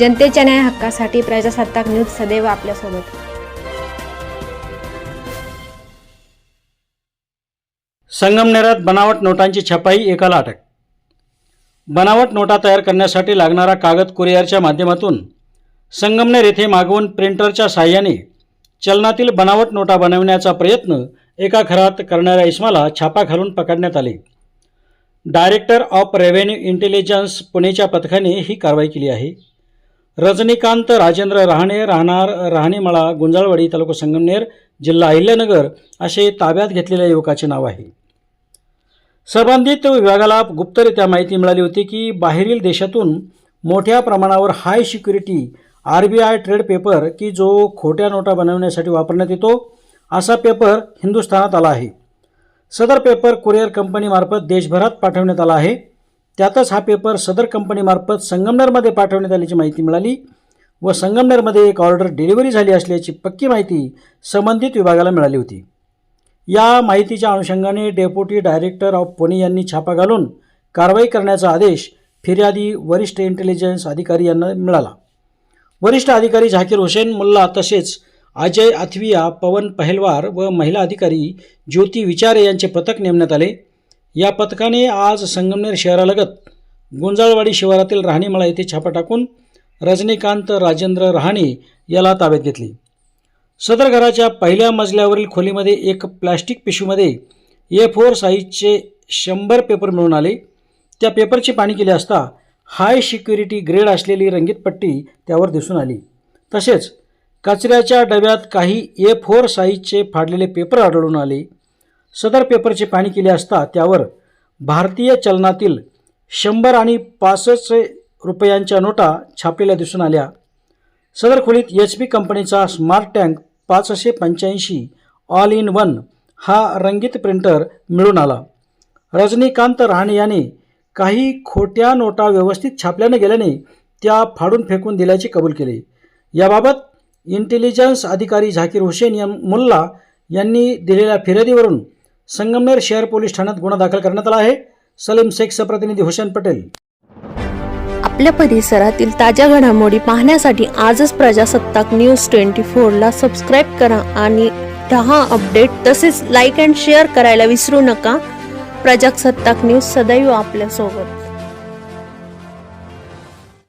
जनतेच्या न्याय हक्कासाठी प्रजासत्ताक न्यूज सदैव आपल्यासोबत. संगमनेरात बनावट नोटांची छपाई एकाला अटक. बनावट नोटा तयार करण्यासाठी लागणारा कागद कुरिअरच्या माध्यमातून संगमनेर येथे मागवून प्रिंटरच्या सहाय्याने चलनातील बनावट नोटा बनवण्याचा प्रयत्न एका घरात करणाऱ्या इस्माला छापा घालून पकडण्यात आले. डायरेक्टर ऑफ रेव्हेन्यू इंटेलिजन्स पुणेच्या पथकाने ही कारवाई केली आहे. रजनीकांत राजेंद्र रहाणे राहणार राहणीमळा गुंजाळवाडी तालुका संगमनेर जिल्हा अहिल्यानगर असे ताब्यात घेतलेल्या युवकाचे नाव आहे. संबंधित विभागाला गुप्तरित्या माहिती मिळाली होती की बाहेरील देशातून मोठ्या प्रमाणावर high security R B I trade paper की जो खोट्या नोटा बनवण्यासाठी वापरण्यात येतो असा पेपर हिंदुस्थानात आला आहे. सदर पेपर कुरिअर कंपनीमार्फत देशभरात पाठवण्यात आला आहे. त्यातच हा पेपर सदर कंपनीमार्फत संगमनेरमध्ये पाठवण्यात आल्याची माहिती मिळाली व संगमनेरमध्ये एक ऑर्डर डिलिव्हरी झाली असल्याची पक्की माहिती संबंधित विभागाला मिळाली होती. या माहितीच्या अनुषंगाने डेप्युटी डायरेक्टर ऑफ पुणे यांनी छापा घालून कारवाई करण्याचा आदेश फिर्यादी वरिष्ठ इंटेलिजन्स अधिकारी यांना मिळाला. वरिष्ठ अधिकारी झाकीर हुसेन मुल्ला तसेच अजय अथविया पवन पहलवार व महिला अधिकारी ज्योती विचारे यांचे पथक नेमण्यात आले. या पथकाने आज संगमनेर शहरालगत गुंजाळवाडी शिवारातील राहणीमळा येथे छापा टाकून रजनीकांत राजेंद्र रहाणे याला ताब्यात घेतली. सदर घराच्या पहिल्या मजल्यावरील खोलीमध्ये एक प्लॅस्टिक पिशवीमध्ये ए फोर साईजचे शंभर पेपर मिळून आले. त्या पेपरची पाणी केली असता हाय सिक्युरिटी ग्रेड असलेली रंगीत पट्टी त्यावर दिसून आली. तसेच कचऱ्याच्या डब्यात काही ए फोर साईजचे फाडलेले पेपर आढळून आले. सदर पेपरची पाहणी केली असता त्यावर भारतीय चलनातील शंभर आणि पासष्ट रुपयांच्या नोटा छापलेल्या दिसून आल्या. सदर खोलीत एच पी कंपनीचा स्मार्ट टँक पाचशे पंच्याऐंशी ऑल इन वन हा रंगीत प्रिंटर मिळून आला. रजनीकांत राणे याने काही खोट्या नोटा व्यवस्थित छापल्याने गेल्याने त्या फाडून फेकून दिल्याचे कबूल केले. याबाबत इंटेलिजन्स अधिकारी झाकीर हुसेन या मुल्ला यांनी दिलेल्या फिर्यादीवरून संगमनेर शहर पोलीस ठाण्यात गुन्हा दाखल करण्यात आला आहे. सलीम शेखचा प्रतिनिधी हुसेन पटेल. आपल्या परिसरातील ताज्या घडामोडी पाहण्यासाठी आजच प्रजासत्ताक न्यूज ट्वेंटी फोरला सबस्क्राईब करा आणि दहा अपडेट तसेच लाईक अँड शेअर करायला विसरू नका. प्रजासत्ताक न्यूज सदैव आपल्यासोबत.